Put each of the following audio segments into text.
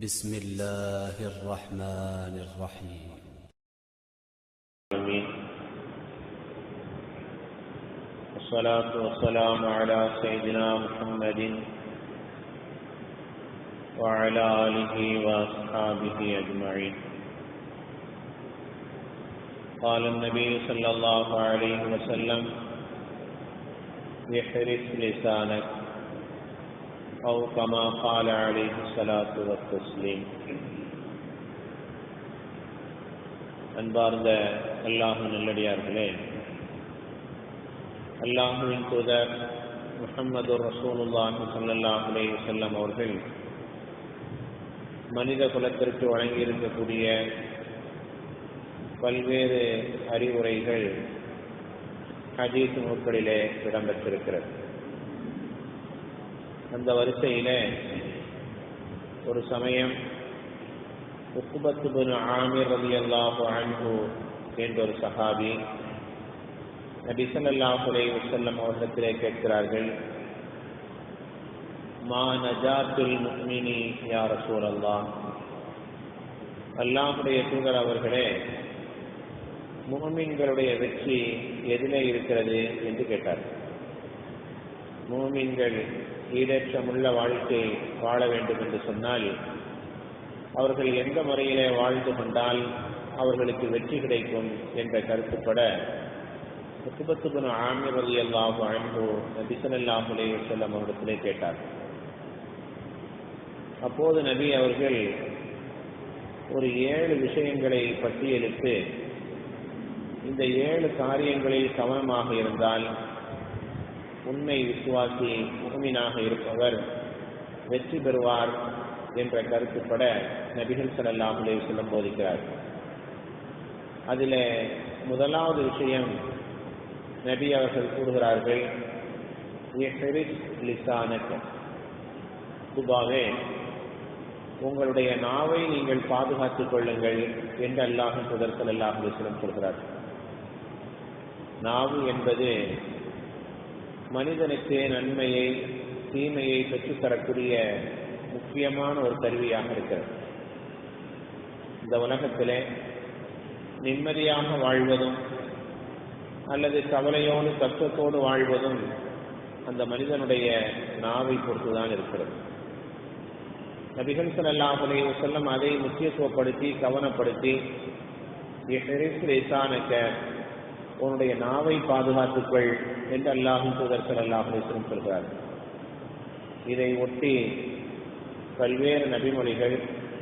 بسم الله الرحمن الرحيم. والصلاة والسلام على سيدنا محمد وعلى آله وأصحابه أجمعين. قال النبي صلى الله عليه وسلم احرس لسانك. أو كما قال عليه الصلاة والتسليم அன்பார்ந்த அல்லாஹு நல்லடியார்களே அல்லாஹுவின் தூதர் முஹம்மது ரசூலுல்லாஹி ஸல்லல்லாஹு அலைஹி வஸல்லம் அவர்கள் மனித குலத்திற்கு வழங்கியிருக்கக்கூடிய பல்வேறு அறிவுரைகள் ஹதீஸ் நூல்களிலே இடம்பெற்றிருக்கிறது அந்த வரிசையில ஒரு சமயம் உக்குபத்து பின் ஆமிர் அல்லாஹு அன்பு என்ற ஒரு சஹாபி நபி ஸல்லல்லாஹு அலைஹி அவர்களிடத்திலே கேட்கிறார்கள் மா நஜாத்துல் முஃமினி யா ரசூலல்லாஹ்? அல்லாஹுடைய தூதர் அவர்களே முஹ்மின்களுடைய வெற்றி எதிலே இருக்கிறது என்று கேட்டார் மூமின்கள் ஈடேற்றமுள்ள வாழ்க்கை வாழ வேண்டும் என்று சொன்னால் அவர்கள் எந்த முறையிலே வாழ்ந்து கொண்டால் அவர்களுக்கு வெற்றி கிடைக்கும் என்ற கருத்துப்பட முத்துபத்துபுன் ஆமிர் அலி அல்லாஹு அன்பு நபிசல்லாஹுலே செல்லம் அவரிடத்திலே கேட்டார். அப்போது நபி அவர்கள் ஒரு ஏழு விஷயங்களை பட்டியலிட்டு இந்த ஏழு காரியங்களில் கவனமாக இருந்தால் உண்மை விசுவாசி முகமீனாக இருப்பவர் வெற்றி பெறுவார் என்ற கருத்துப்பட நபிகள் ஸல்லல்லாஹு சொல்லும் போதிக்கிறார். அதில் முதலாவது விஷயம் நபி அவர்கள் கூறுகிறார்கள் துபாவே உங்களுடைய நாவை நீங்கள் பாதுகாத்துக் கொள்ளுங்கள் என்று அல்லாஹும் புதர் அல்லாஹ் அலைஹி நாவு என்பது மனிதனுக்கு நன்மையை தீமையை பெற்றுத்தரக்கூடிய முக்கியமான ஒரு கருவியாக இருக்கிறது. இந்த உலகத்திலே நிம்மதியாக வாழ்வதும் அல்லது கவலையோடு கஷ்டத்தோடு வாழ்வதும் அந்த மனிதனுடைய நாவை பொறுத்துதான் இருக்கிறது. நபிகள் ஸல்லல்லாஹு அலைஹி வஸல்லம் அதை முக்கியத்துவப்படுத்தி கவனப்படுத்தி இசானக்க உன்னுடைய நாவை பாதுகாத்துக்கொள் என்று அல்லாஹும் தூதர்கள் ஸல்லல்லாஹு சொல்கிறார். இதை ஒட்டி பல்வேறு நபிமொழிகள்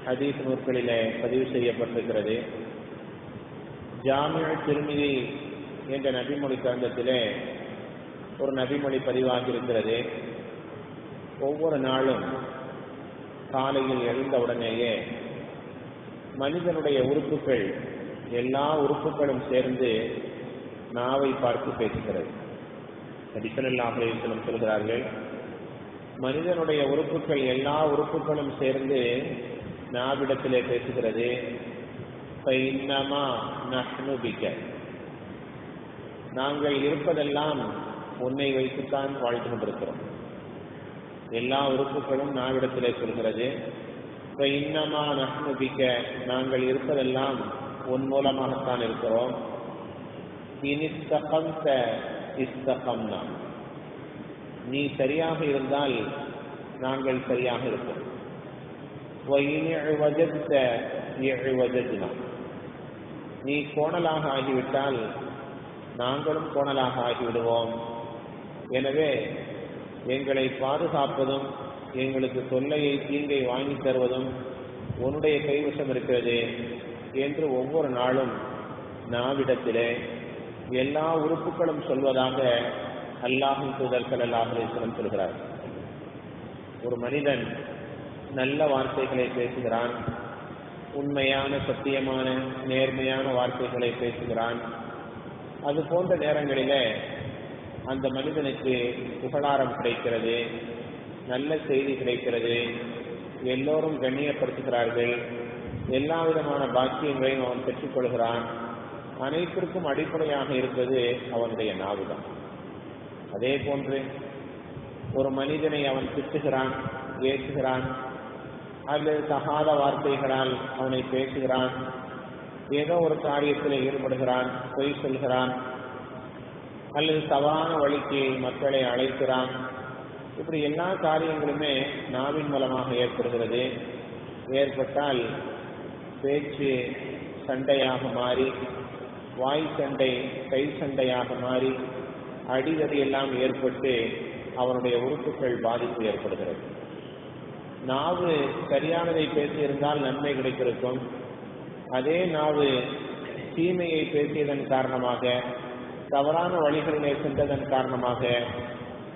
ஹதீஸ் நூற்களிலே பதிவு செய்யப்பட்டிருக்கிறது. ஜாமிய திருமிதி என்ற நபிமொழி கந்தத்திலே ஒரு நபிமொழி பதிவாகியிருக்கிறது. ஒவ்வொரு நாளும் காலையில் எழுந்தவுடனேயே மனிதனுடைய உறுப்புகள் எல்லா உறுப்புகளும் சேர்ந்து நாவை பார்த்து பேசுகிறது. நபிசல்லாஹ் சொல்கிறார்கள் மனிதனுடைய உறுப்புகள் எல்லா உறுப்புகளும் சேர்ந்து நாவிடத்திலே பேசுகிறது. நாங்கள் இருப்பதெல்லாம் உன்னை வைத்துத்தான் வாழ்ந்து கொண்டிருக்கிறோம். எல்லா உறுப்புகளும் நாவிடத்திலே சொல்கிறது. இன்னமா நஷ்ணுபிக்க நாங்கள் இருப்பதெல்லாம் உன் மூலமாகத்தான் இருக்கிறோம். இனிஸ்தகம்த இஸ்தகம்னா. நீ சரியாக இருந்தால் நாங்கள் சரியாக இருப்போம். நீ கோணலாக ஆகிவிட்டால் நாங்களும் கோணலாக ஆகிவிடுவோம். எனவே எங்களை பாதுகாப்பதும் எங்களுக்கு தொல்லையை தீங்கை வாங்கி தருவதும் உன்னுடைய கைவசம் இருக்கிறது என்று ஒவ்வொரு நாளும் நாவிடத்திலே எல்லா உறுப்புகளும் சொல்வதாக அல்லாஹும் தூதர்கள் ஸல்லல்லாஹு சொல்கிறார். ஒரு மனிதன் நல்ல வார்த்தைகளை பேசுகிறான் உண்மையான சத்தியமான நேர்மையான வார்த்தைகளை பேசுகிறான். அது போன்ற நேரங்களிலே அந்த மனிதனுக்கு புகழாரம் கிடைக்கிறது நல்ல செய்தி கிடைக்கிறது. எல்லோரும் கண்ணியப்படுத்துகிறார்கள். எல்லா விதமான பாக்கியங்களையும் அவன் பெற்றுக்கொள்கிறான். அனைத்திற்கும் அடிப்படையாக இருப்பது அவனுடைய நாவுதான். அதே போன்று ஒரு மனிதனை அவன் திட்டுகிறான் ஏற்றுகிறான் அல்லது தகாத வார்த்தைகளால் அவனை பேசுகிறான் ஏதோ ஒரு காரியத்தில் ஈடுபடுகிறான் பொய் சொல்கிறான் அல்லது தவறான வழிக்கு மக்களை அழைக்கிறான். இப்படி எல்லா காரியங்களுமே நாவின் மூலமாக ஏற்படுகிறது. ஏற்பட்டால் பேச்சு சண்டையாக மாறி வாய் சண்டை கை சண்டையாக மாறி அடிதடி எல்லாம் ஏற்பட்டு அவனுடைய உறுப்புகள் பாதிப்பு ஏற்படுகிறது. நாவு சரியானதை பேசியிருந்தால் நன்மை கிடைத்திருக்கும். அதே நாவு தீமையை பேசியதன் காரணமாக தவறான வழிகளிலே சென்றதன் காரணமாக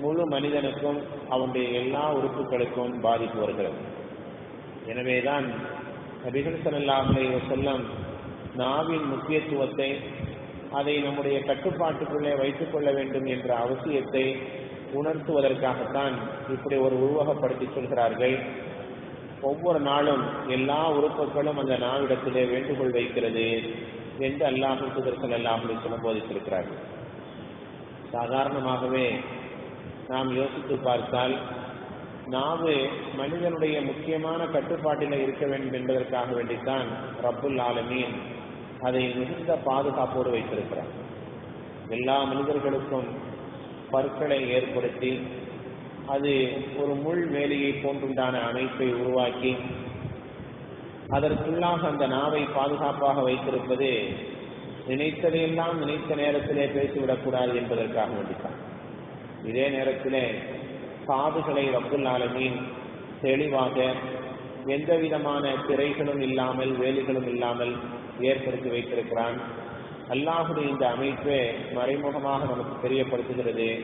முழு மனிதனுக்கும் அவனுடைய எல்லா உறுப்புகளுக்கும் பாதிப்பு வருகிறது. எனவேதான் நபிகள் ஸல்லல்லாஹு சொல்லம் நாவின் முக்கியத்துவத்தை அதை நம்முடைய கட்டுப்பாட்டுக்குள்ளே வைத்துக் கொள்ள வேண்டும் என்ற அவசியத்தை உணர்த்துவதற்காகத்தான் இப்படி ஒரு உருவகப்படுத்தி சொல்கிறார்கள். ஒவ்வொரு நாளும் எல்லா உறுப்புகளும் அந்த நாவிடத்திலே வேண்டுகோள் வைக்கிறது என்று அல்லாஹு சுதர்சன் அல்லாஹுடைய சொல்ல போதித்திருக்கிறார்கள் சாதாரணமாகவே நாம் யோசித்து பார்த்தால் நாவு மனிதனுடைய முக்கியமான கட்டுப்பாட்டில் இருக்க வேண்டும் என்பதற்காக வேண்டித்தான் ரப்புல் ஆலமீன் அதை மிகுந்த பாதுகாப்போடு வைத்திருக்கிறார். எல்லா மனிதர்களுக்கும் பற்களை ஏற்படுத்தி அது ஒரு முள் வேலியை போன்றுண்டான அமைப்பை உருவாக்கி அதற்குள்ளாக அந்த நாவை பாதுகாப்பாக வைத்திருப்பது நினைத்ததையெல்லாம் நினைத்த நேரத்திலே பேசிவிடக்கூடாது என்பதற்காக வேண்டித்தான். இதே நேரத்திலே காதுகளை ரப்புல் ஆலமின் தெளிவாக எந்த விதமான திரைகளும் இல்லாமல் வேலிகளும் இல்லாமல் ஏற்படுத்தி வைத்திருக்கிறான். அல்லாஹுடைய இந்த அமைப்பே மறைமுகமாக நமக்கு தெரியப்படுத்துகிறது.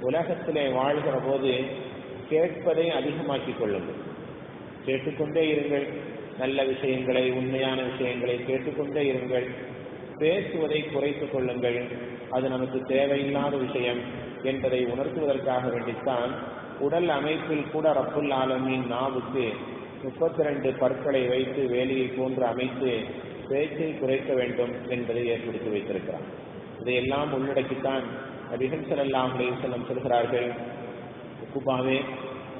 உலகத்திலே வாழ்கிற போது கேட்பதை அதிகமாக்கிக் கொள்ளுங்கள். கேட்டுக்கொண்டே இருங்கள். நல்ல விஷயங்களை உண்மையான விஷயங்களை கேட்டுக்கொண்டே இருங்கள். பேசுவதை குறைத்துக் கொள்ளுங்கள். அது நமக்கு தேவையில்லாத விஷயம் என்பதை உணர்த்துவதற்காக வேண்டித்தான் உடல் அமைப்பில் கூட ரப்புல் ஆலமின் நாவுக்கு முப்பத்தி ரெண்டு பற்களை வைத்து வேலியை போன்று அமைத்து பேச்சை குறைக்க வேண்டும் என்பதை ஏற்படுத்தி வைத்திருக்கிறான். இதையெல்லாம் உள்ளடக்கித்தான் நபிகள் செல்லாம் செல்லம் சொல்கிறார்கள் குபாவே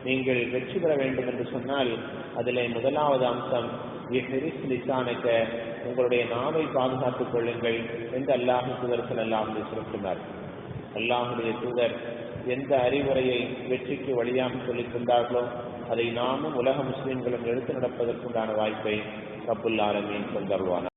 நீங்கள் வெற்றி பெற வேண்டும் என்று சொன்னால் அதிலே முதலாவது அம்சம் இஹ்ரிஸ் உங்களுடைய நாவை பாதுகாத்துக் கொள்ளுங்கள் என்று அல்லாஹு தூதர் செல்லாம் அலைஹி அல்லாஹுடைய தூதர் எந்த அறிவுரையை வெற்றிக்கு வழியாக சொல்லித் தந்தார்களோ அதை நாமும் உலக முஸ்லிம்களும் எடுத்து நடப்பதற்குண்டான வாய்ப்பை ரப்புல் ஆலமீன் தந்தருவானார்